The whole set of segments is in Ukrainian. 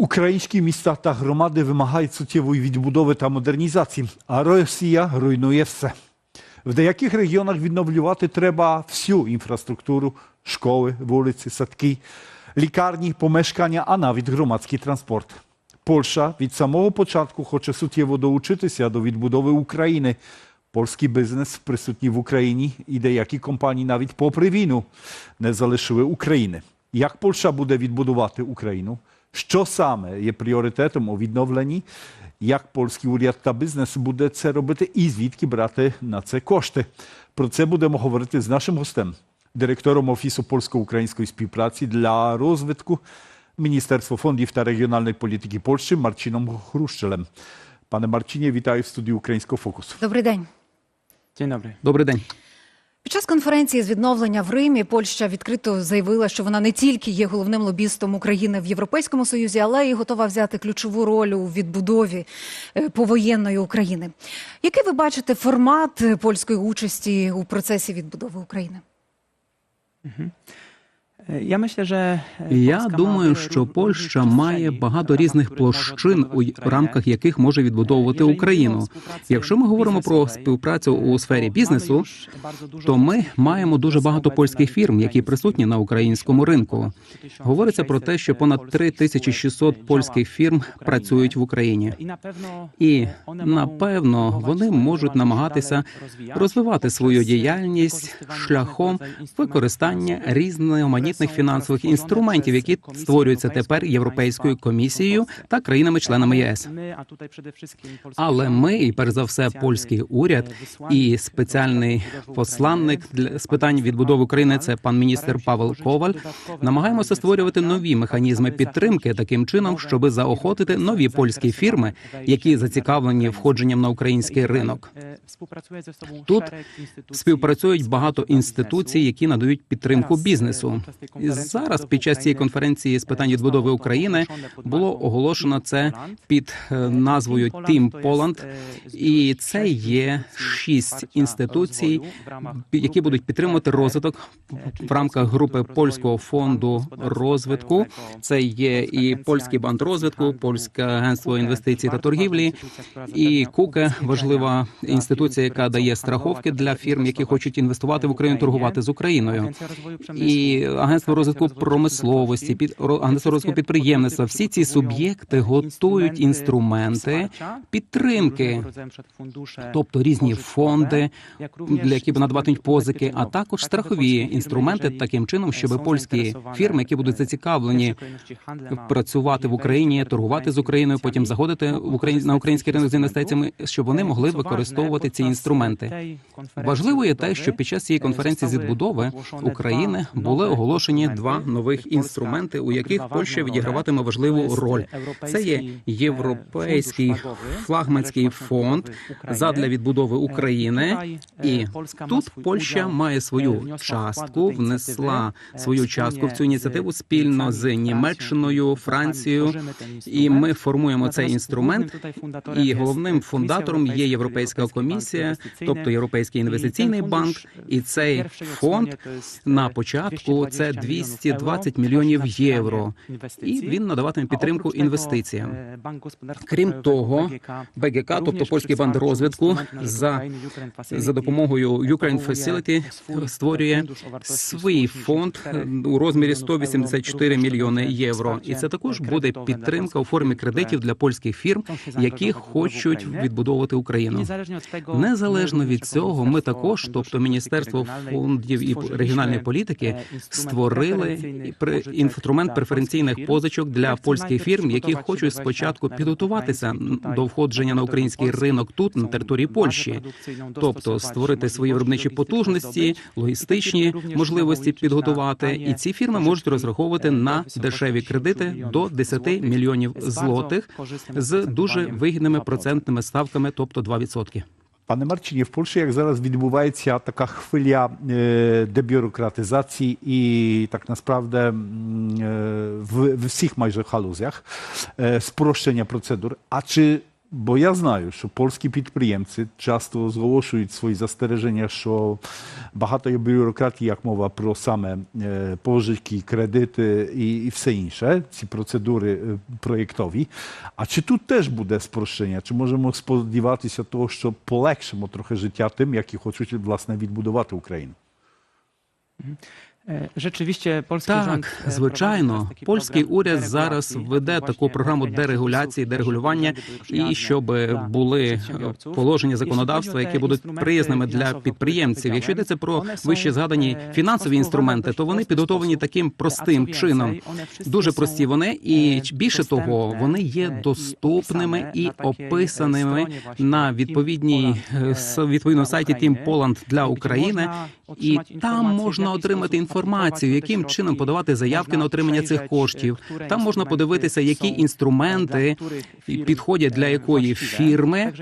Українські міста та громади вимагають суттєвої відбудови та модернізації, а Росія руйнує все. В деяких регіонах відновлювати треба всю інфраструктуру, школи, вулиці, садки, лікарні, помешкання, а навіть громадський транспорт. Польща від самого початку хоче суттєво долучитися до відбудови України. Польський бізнес присутній в Україні і деякі компанії навіть попри війну не залишили України. Як Польща буде відбудувати Україну? Що саме є пріоритетом у відновленні? Як польський уряд та бізнес буде це робити і звідки брати на це кошти? Про це будемо говорити з нашим гостем, директором Офісу польсько-української співпраці для розвитку Міністерства фондів та регіональної політики Польщі Марцином Хрущелем. Пане Марcinie, вітаю в студії Українського фокусу. Добрий день. Dzień dobry. Добрий день. Під час конференції з відновлення в Римі Польща відкрито заявила, що вона не тільки є головним лобістом України в Європейському Союзі, але й готова взяти ключову роль у відбудові е, повоєнної України. Який ви бачите формат польської участі у процесі відбудови України? E, Я Polska ma думаю, що Польща має багато різних площин, у рамках яких може відбудовувати Україну. Якщо ми говоримо про співпрацю у сфері бізнесу, то ми маємо дуже багато польських фірм, які присутні на українському ринку. Говориться про те, що понад 3600 польських фірм працюють в Україні. І напевно, е, вони можуть намагатися розвивати свою діяльність шляхом використання різноманітних які фінансових інструментів, які створюються тепер Європейською комісією та країнами-членами ЄС. Але ми, і перш за все, польський уряд і спеціальний посланник для з питань відбудови України, це пан міністр Павел Коваль. Намагаємося створювати нові механізми підтримки таким чином, щоб заохотити нові польські фірми, які зацікавлені входженням на український ринок. Тут Співпрацюють багато інституцій, які надають підтримку бізнесу. І зараз, під час цієї конференції з питань відбудови України, було оголошено це під е, назвою Team Poland, і це є шість інституцій, які будуть підтримувати розвиток в рамках групи польського фонду розвитку. Це є і польський банк розвитку, польське агентство інвестицій та торгівлі, і КУКЕ важлива інституція, яка дає страховки для фірм, які хочуть інвестувати в Україну, торгувати з Україною. І агентство розвитку промисловості, під агентство розвитку підприємництва. Всі ці суб'єкти готують інструменти підтримки, тобто різні фонди, для які надаватимуть позики, а також страхові інструменти таким чином, щоб польські фірми, які будуть зацікавлені працювати в Україні, торгувати з Україною, потім заходити в Україні на український ринок з інвестиціями, щоб вони могли використовувати ці інструменти. Важливо є те, що під час цієї конференції з відбудови України були оголошені два нових інструменти, у яких Польща відіграватиме важливу роль. Це є європейський флагманський фонд задля відбудови України, і тут Польща має свою частку, внесла свою частку в цю ініціативу спільно з Німеччиною, Францією. І ми формуємо цей інструмент. І головним фундатором є Європейська комісія, тобто Європейський інвестиційний банк. І цей фонд на початку це 220 мільйонів євро. І він надаватиме підтримку інвестиціям. Крім того, БГК, тобто польський банк розвитку, за за допомогою Ukraine Facility створює свій фонд у розмірі 184 мільйони євро. І це також буде підтримка у формі кредитів для польських фірм, які хочуть відбудовувати Україну. Незалежно від цього, ми також, тобто Міністерство фондів і регіональної політики, створили інструмент преференційних позичок для польських фірм, які хочуть спочатку підготуватися до входження на український ринок тут на території Польщі, тобто створити свої виробничі потужності, логістичні можливості підготувати. І ці фірми можуть розраховувати на дешеві кредити до 10 мільйонів злотих з дуже вигідними процентними ставками, тобто 2%. Пане Марчині, в Польщі, як зараз відбувається така хвиля е, дебюрократизації і так naprawdę м, е, в, в всіх майже галузях е, спрощення процедур. А чи Бо я знаю, що польські підприємці часто зголошують свої застереження, що багато є бюрократії, як мова про саме е, позики, кредити і, все інше, ці процедури е, проєктові. А чи тут теж буде спрощення? Чи можемо сподіватися того, що полегшимо трохи життя тим, які хочуть власне відбудувати Україну? E, Rzeczywiście polski Так, звичайно, польський уряд зараз веде таку програму дерегуляції, дерегулювання, і щоб були положення законодавства, які будуть приязними для підприємців. Якщо йдеться про вище згадані фінансові інструменти, то вони підготовлені таким простим чином. Дуже прості вони, і більше того, вони є доступними і описаними на відповідній відповідному сайті Team Poland для України. І там можна отримати спосіб інформацію, яким чином подавати заявки на отримання цих коштів. Там можна подивитися, які інструменти підходять для е, якої фірми.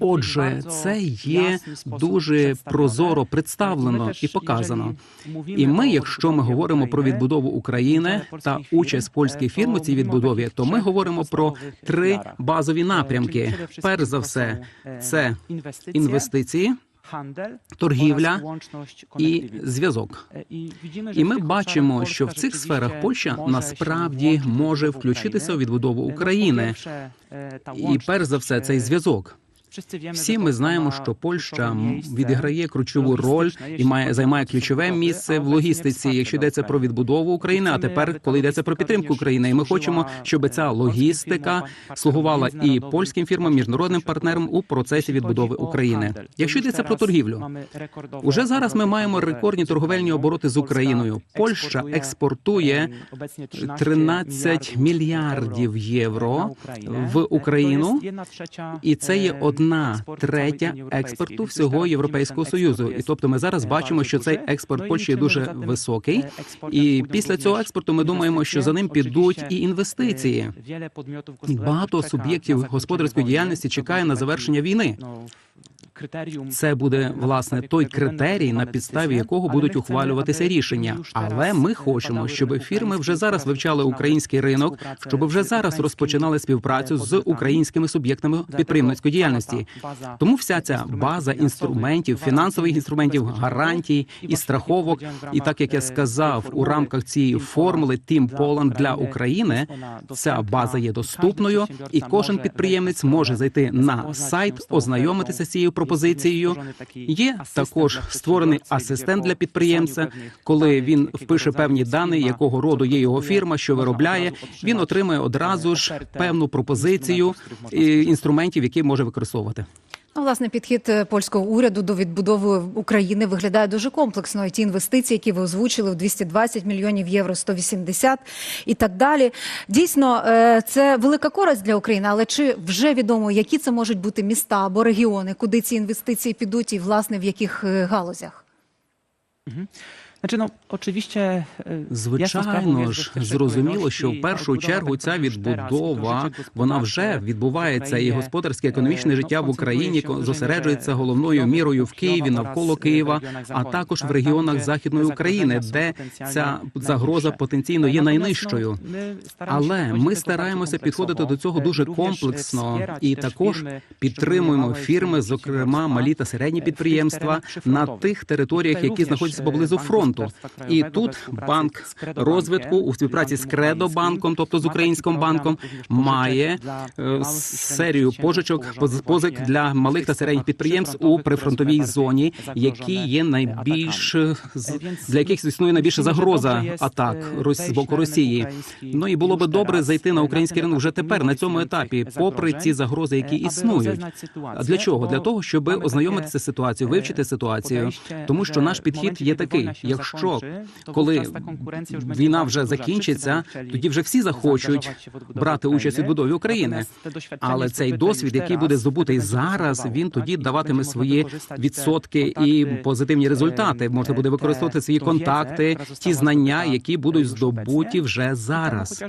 Отже, це є дуже прозоро представлено і показано. І ми, якщо ми говоримо про відбудову України та участь польських е, фірм у цій відбудові, то ми говоримо про три базові Е, напрямки. Перш за все, е, це інвестиції, інвестиції, торгівля і зв'язок. Е, І, ми бачимо, що в цих сферах Польща насправді може включитися у відбудову ну, України. та І перш за все, цей зв'язок. Всі ми знаємо, що Польща відіграє ключову роль і має займає ключове місце в логістиці, якщо йдеться про відбудову України. А тепер, коли йдеться про підтримку України, і ми хочемо, щоб ця е, логістика слугувала і польським фірмам, міжнародним партнерам у процесі відбудови України. Якщо йдеться про торгівлю, Уже зараз ми маємо рекордні торговельні обороти з Україною. Польща експортує е, 13 13 мільярдів євро в Україну, і це є одна третя експорту всього Європейського союзу. І тобто ми зараз бачимо, що цей експорт Польщі дуже високий. І після цього експорту ми думаємо, що за ним підуть і інвестиції. Багато суб'єктів господарської діяльності чекає на завершення війни. Це буде власне той критерій, на підставі якого будуть ухвалюватися рішення. Але ми хочемо, щоб фірми вже зараз вивчали український ринок, щоб вже зараз розпочинали співпрацю з українськими суб'єктами підприємницької діяльності. Тому вся ця база інструментів, фінансових інструментів, гарантій і страховок, і так як я сказав, у рамках цієї формули Team Poland для України ця база є доступною, і кожен підприємець може зайти на сайт, ознайомитися з цією пропозицією. Є також створений асистент для підприємця. Коли він впише певні дані, якого роду є його фірма, що виробляє, він отримує одразу ж певну пропозицію інструментів, які може використовувати. Ну, власне, підхід е, польського уряду до відбудови України виглядає дуже комплексно. І ті інвестиції, які ви озвучили в 220 мільйонів євро, 180 і так далі. Дійсно, е, це велика користь для України. Але чи вже відомо, які це можуть бути міста або регіони, куди ці інвестиції підуть, і власне в яких е, галузях? Е, Звичайно ж, зрозуміло, що в першу чергу ця відбудова вона вже відбувається, і господарське економічне життя в Україні зосереджується головною мірою в Києві, навколо Києва, а також в регіонах західної України, де ця загроза потенційно є найнижчою. Але ми стараємося підходити до цього дуже комплексно і також підтримуємо фірми, зокрема малі та середні підприємства, на тих територіях, які знаходяться поблизу фронту. І тут банк розвитку у співпраці з Кредобанком, тобто з українським банком, має е, серію пожичок поз- позик для малих та середніх підприємств у прифронтовій зоні, які є найбільш е, для яких існує найбільша загроза атак Рос- з боку Росії. Ну і було би добре зайти на український ринок вже тепер на цьому етапі, попри ці загрози, які існують. А для чого? Для того, щоб ознайомитися з ситуацією, вивчити ситуацію, тому що наш підхід є такий: якщо коли війна вже закінчиться, тоді вже всі захочуть брати участь у відбудові України. Але цей досвід, який буде здобутий зараз, він тоді даватиме свої відсотки і позитивні результати. Можна буде використовувати свої контакти, ті знання, які будуть здобуті вже зараз.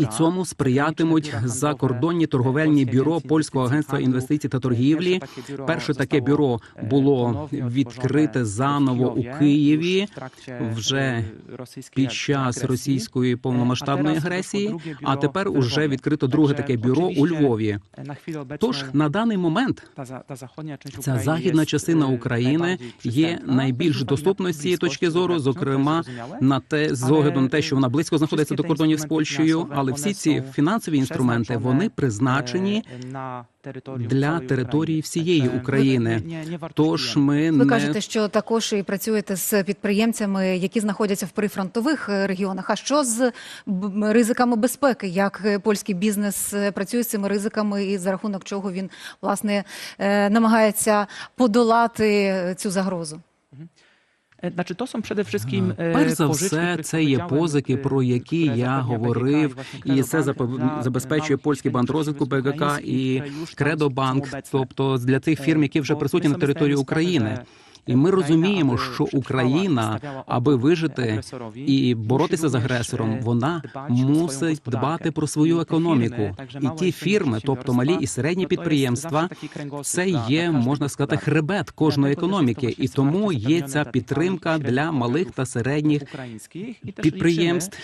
І цьому сприятимуть закордонні торговельні бюро польського агентства інвестицій та торгівлі. Перше таке бюро було відкрите заново у Києві вже під час російської повномасштабної агресії. А тепер уже відкрито друге таке бюро у Львові. Тож на даний момент ця західна частина України є найбільш доступною з цієї точки зору, зокрема на те з огляду на те, що вона близько знаходиться до кордонів з Польщею, але всі ці фінансові інструменти вони призначені для території всієї України. Тож ми Ви кажете, що також і працюєте з підприємцями, які знаходяться в прифронтових е, регіонах. А що з ризиками безпеки? Як е, польський бізнес е, працює з цими ризиками, і за рахунок чого він власне е, намагається подолати е, цю загрозу? Значить, то są przede wszystkim е, Перш за все, це є позики, е, про які я говорив, і це забезпечує е, польський банк розвитку БГК і Кредобанк, тобто для тих фірм, які вже присутні на території України. І ми розуміємо, що Україна, аби вижити і боротися з агресором, вона мусить дбати про свою економіку. І ті фірми, тобто малі і середні підприємства, це є, можна сказати, хребет кожної економіки, і тому є ця підтримка для малих та середніх підприємств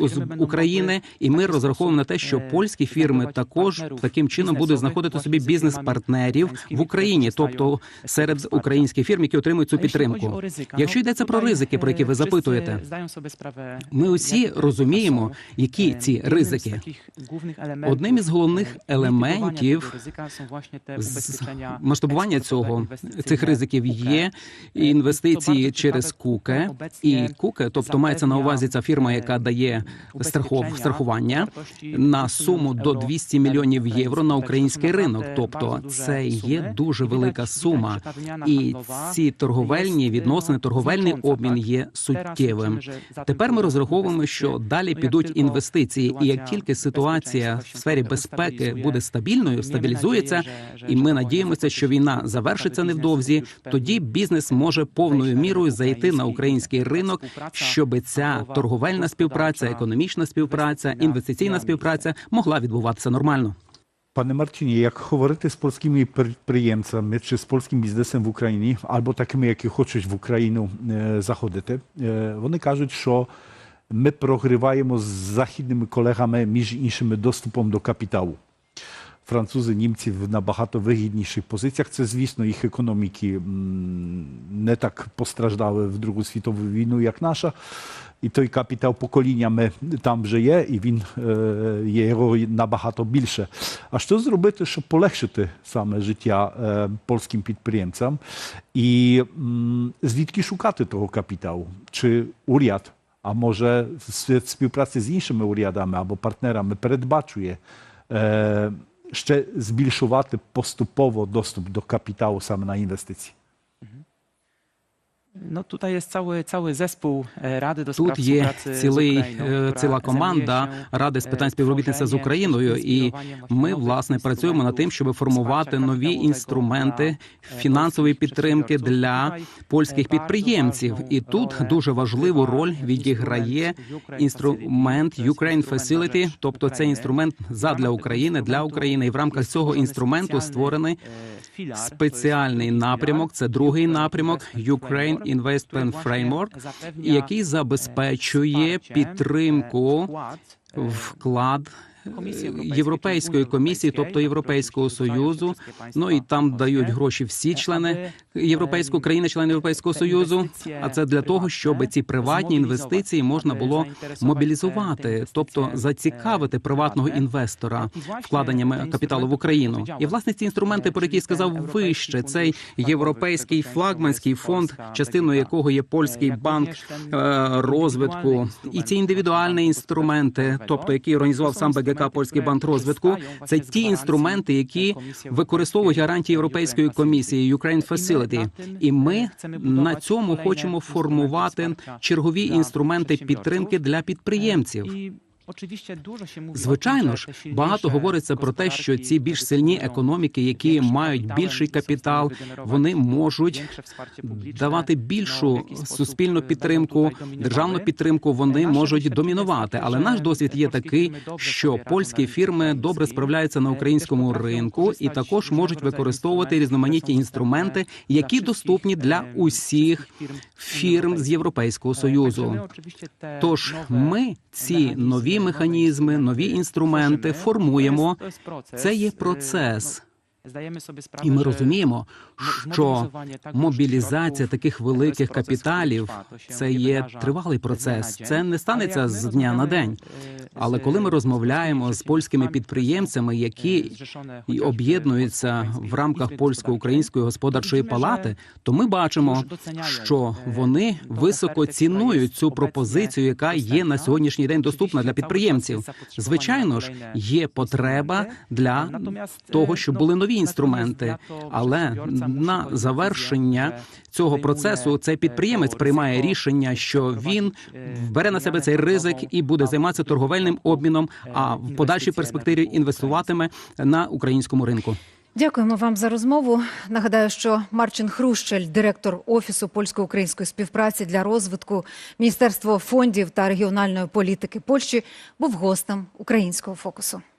з України, і ми розраховуємо на те, що е, польські фірми також таким чином будуть знаходити собі бізнес-партнерів в Україні, тобто серед українських фірм, які отримують цю якщо chodzi підтримку. Якщо ну, йдеться про ризики, про які ви е, запитуєте, ми усі розуміємо, які Е, ці ризики. Одним із головних е, елементів з убезпечення масштабування цього цих ризиків є Е, інвестиції через куке і куке, тобто мається на увазі ця фірма, яка дає страхов, страхування на суму до євро 200 мільйонів євро на український ринок. Тобто це є дуже велика сума. І ці торговельні відносини, торговельний обмін є суттєвим. Тепер ми розраховуємо, що далі підуть інвестиції, і як тільки ситуація в сфері безпеки буде стабільною, стабілізується, і ми надіємося, що війна завершиться невдовзі. Тоді бізнес може повною мірою зайти на український ринок, щоб ця торговельна співпраця, економічна співпраця, інвестиційна співпраця могла відбуватися нормально. Panie Marcinie, jak говорити з польськими підприємцями чи з польським бізнесом в Україні, або такими, які хочуть в Україну е, заходити, е, вони кажуть, що ми прогріваємо з західними колегами, між іншими, доступом до капіталу. Французи, німці в набагато вигідніших позиціях. Це, звісно, їх економіки м, не так постраждали в Другу світову війну, як наша. І той капітал поколіннями там вже є, і він е, є його набагато більше. А що зробити, щоб полегшити саме життя е, польським підприємцям? І м, звідки шукати того капіталу? Чи уряд, а може в співпраці з іншими урядами або партнерами передбачує е, ще збільшувати поступово доступ до капіталу саме на інвестиції? No tutaj jest cały, cały zespół e, Rady do Тут є цілий е, ціла команда ради з e, питань співробітництва з Україною, і ми власне працюємо над тим, щоб формувати нові інструменти e, фінансової підтримки для польських e, підприємців. І тут дуже важливу роль відіграє інструмент Ukraine Facility, тобто це інструмент задля України для України. І в рамках цього інструменту створений e, спеціальний напрямок. Це другий напрямок Ukraine Investment Framework, який e, забезпечує e, підтримку e, вклад е, Європейської, Європейської комісії, тобто Європейського союзу. Ну і там дають гроші всі е, члени аби, Європейської країни, члени Європейського союзу. А це для того, щоб ці приватні інвестиції можна було мобілізувати, тобто зацікавити е, приватного інвестора вкладеннями капіталу в Україну. І власне ці інструменти, Е, про які сказав вище, цей європейський флагманський фонд, частиною якого є польський банк е, розвитку, і ці індивідуальні інструменти, тобто які організував сам БГК інструменти, Польський банк розвитку. Це ті інструменти, які використовують гарантії Європейської комісії. Ukraine Facility. І ми на цьому хочемо формувати чергові інструменти підтримки для підприємців. Mówi o Звичайно ж, багато говориться про те, що ці більш сильні економіки, які мають більший капітал, вони можуть давати більшу суспільну е, підтримку, державну підтримку. Вони можуть домінувати. Але наш досвід є такий, що польські фірми добре справляються на Е, українському ринку і також можуть використовувати різноманітні інструменти, які доступні для е, усіх фірм з Європейського Союзу. Тож ми ці нові механізми, нові інструменти формуємо. Це є процес. І ми розуміємо, що мобілізація таких великих капіталів це є тривалий процес. Це не станеться з дня на день. Але коли ми розмовляємо з польськими підприємцями, які і об'єднуються в рамках польсько-української господарчої палати, то ми бачимо, що вони високо цінують цю пропозицію, яка є на сьогоднішній день доступна для підприємців. Звичайно ж, є потреба для того, щоб були нові інструменти. Але на завершення цього процесу цей підприємець приймає рішення, що він бере на себе цей ризик і буде займатися торговельним обміном, а в подальшій перспективі інвестуватиме на українському ринку. Дякуємо вам за розмову. Нагадаю, що Марчин Хрущель, директор офісу польсько-української співпраці для розвитку Міністерства фондів та регіональної політики Польщі, був гостем українського фокусу.